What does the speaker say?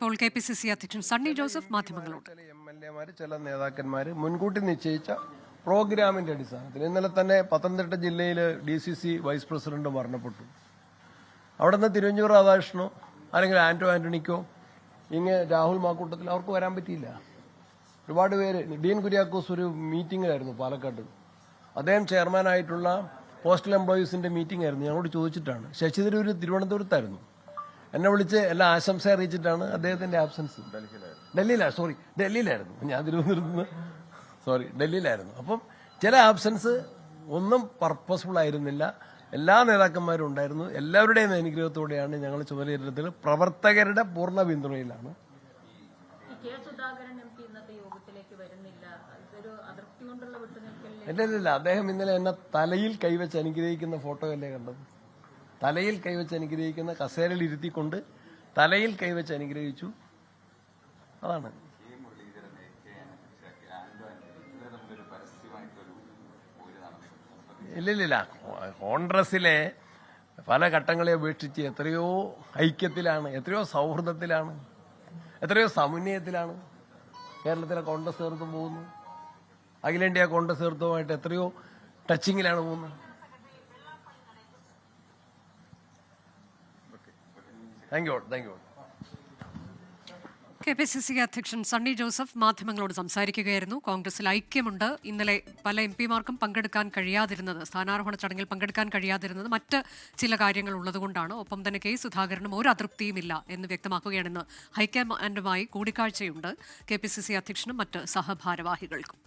ഇപ്പോൾ K P C C അധ്യക്ഷൻ സണ്ണി ജോസഫ് മാധ്യമങ്ങളോട്. എം എൽ എമാർ ചില നേതാക്കന്മാർ മുൻകൂട്ടി നിശ്ചയിച്ച പ്രോഗ്രാമിന്റെ അടിസ്ഥാനത്തിൽ ഇന്നലെ തന്നെ പത്തനംതിട്ട ജില്ലയിൽ D C C vice president മരണപ്പെട്ടു. അവിടെ നിന്ന് തിരുവഞ്ചൂർ രാധാകൃഷ്ണനോ അല്ലെങ്കിൽ ആന്റോ ആന്റണിക്കോ ഇങ്ങ് രാഹുൽ മാക്കൂട്ടത്തിൽ അവർക്ക് വരാൻ പറ്റിയില്ല. ഒരുപാട് പേര് ഡീൻ കുര്യാക്കോസ് ഒരു മീറ്റിംഗിലായിരുന്നു പാലക്കാട് അദ്ദേഹം ചെയർമാനായിട്ടുള്ള പോസ്റ്റൽ എംപ്ലോയീസിന്റെ മീറ്റിംഗ് ആയിരുന്നു ഞങ്ങളോട് ചോദിച്ചിട്ടാണ്. ശശി തിരുവനന്തപുരത്തായിരുന്നു. എന്നെ വിളിച്ച് എല്ലാ ആശംസ അറിയിച്ചിട്ടാണ് അദ്ദേഹത്തിന്റെ ആബ്സൻസ് ഡൽഹിയിലാണ് സോറി ഡൽഹിയിലായിരുന്നു. ഞാൻ തിരുവനന്തപുരത്ത് നിന്ന് സോറി ഡൽഹിയിലായിരുന്നു. അപ്പം ചില ആബ്സൻസ് ഒന്നും പർപ്പസ്ഫുൾ ആയിരുന്നില്ല. എല്ലാ നേതാക്കന്മാരും ഉണ്ടായിരുന്നു. എല്ലാവരുടെയും അനുഗ്രഹത്തോടെയാണ് ഞങ്ങൾ ചുമതലയേറ്റത്തിൽ പ്രവർത്തകരുടെ പൂർണ പിന്തുണയിലാണ്. ഇല്ല ഇല്ല അദ്ദേഹം ഇന്നലെ എന്നെ തലയിൽ കൈവച്ച് അനുഗ്രഹിക്കുന്ന ഫോട്ടോ അല്ലേ കണ്ടത്? തലയിൽ കൈവച്ച് അനുഗ്രഹിക്കുന്ന കസേരയിൽ ഇരുത്തിക്കൊണ്ട് തലയിൽ കൈവച്ച് അനുഗ്രഹിച്ചു. അതാണ്. ഇല്ലില്ല കോൺഗ്രസിലെ പല ഘട്ടങ്ങളെ അപേക്ഷിച്ച് എത്രയോ ഐക്യത്തിലാണ് എത്രയോ സൗഹൃദത്തിലാണ് എത്രയോ സമന്വയത്തിലാണ് കേരളത്തിലെ കോൺഗ്രസ് നേതൃത്വം പോകുന്നു അഖിലേന്ത്യാ കോൺഗ്രസ് നേതൃത്വമായിട്ട് എത്രയോ ടച്ചിങ്ങിലാണ് പോകുന്നത്. Thank you thank you K P C C അധ്യക്ഷൻ സണ്ണി ജോസഫ് മാധ്യമങ്ങളോട് സംസാരിക്കുകയായിരുന്നു. കോൺഗ്രസിൽ ഐക്യമുണ്ട്. ഇന്നലെ പല എം പിമാർക്കും പങ്കെടുക്കാൻ കഴിയാതിരുന്നത് സ്ഥാനാരോഹണ ചടങ്ങിൽ പങ്കെടുക്കാൻ കഴിയാതിരുന്നത് മറ്റ് ചില കാര്യങ്ങൾ ഉള്ളതുകൊണ്ടാണ്. ഒപ്പം തന്നെ കെ സുധാകരനും ഒരു അതൃപ്തിയുമില്ല എന്ന് വ്യക്തമാക്കുകയാണെന്ന് ഹൈക്കമാൻഡുമായി കൂടിക്കാഴ്ചയുണ്ട് കെ പി സി സി അധ്യക്ഷനും മറ്റ് സഹഭാരവാഹികൾക്കും.